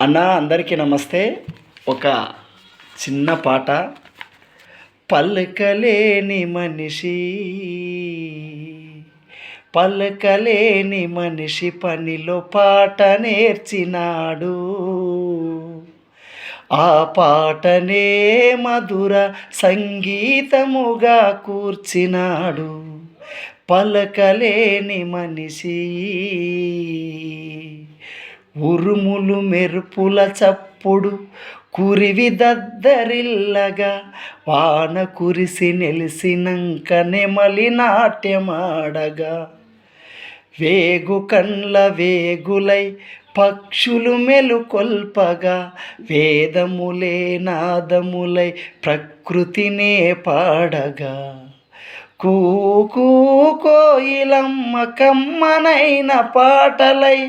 అన్న అందరికీ నమస్తే. ఒక చిన్న పాట. పలకలేని మనిషి పలకలేని మనిషి పనిలో పాట నేర్చినాడు. ఆ పాటనే మధుర సంగీతముగా కూర్చినాడు. పలకలేని మనిషి ఉరుములు మెరుపుల చప్పుడు కురివి దద్దరిల్లగా వాన కురిసి నెలిసినంక నెమలి నాట్యమాడగా. వేగు కండ్ల వేగులై పక్షులు మెలుకొల్పగా వేదములే నాదములై ప్రకృతినే పాడగా. కూకూ కోయిలమ్మ కమ్మనైన పాటలై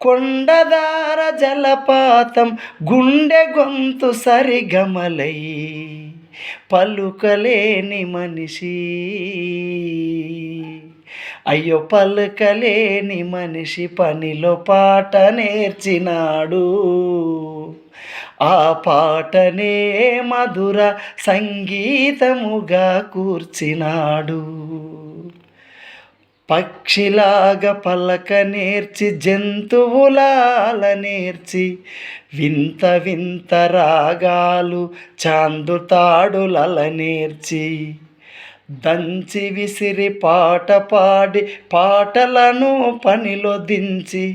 కొండదార జలపాతం గుండె గొంతు సరిగమలై పలుకలేని మనిషి. అయ్యో పలుకలేని మనిషి పనిలో పాట నేర్చినాడు. ఆ పాటనే మధుర సంగీతముగా కూర్చినాడు. పక్షిలాగా పలక నేర్చి జంతువులాల నేర్చి వింత వింత రాగాలు చాందుతాడులల నేర్చి దంచి విసిరి పాట పాడి పాటలను పనిలో దించి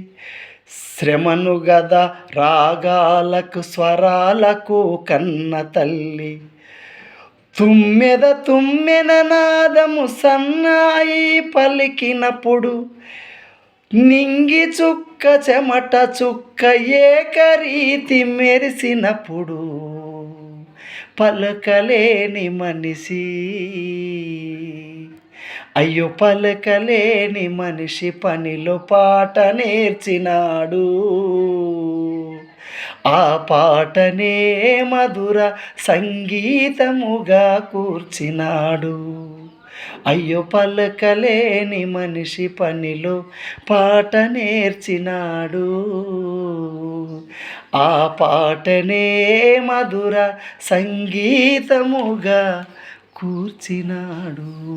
శ్రమను గద రాగాలకు స్వరాలకు కన్న తల్లి. తుమ్మెద తుమ్మెన నాదము సన్నాయి పలికినప్పుడు నింగి చుక్క చెమట చుక్క ఏకరీతి మెరిసినప్పుడు పలకలేని మనిషి. అయ్యో పలకలేని మనిషి పనిలో పాట నేర్చినాడు. ఆ పాటనే మధుర సంగీతముగా కూర్చినాడు. అయ్యో పలకలేని మనిషి పనిలో పాట నేర్చినాడు. ఆ పాటనే మధుర సంగీతముగా కూర్చినాడు.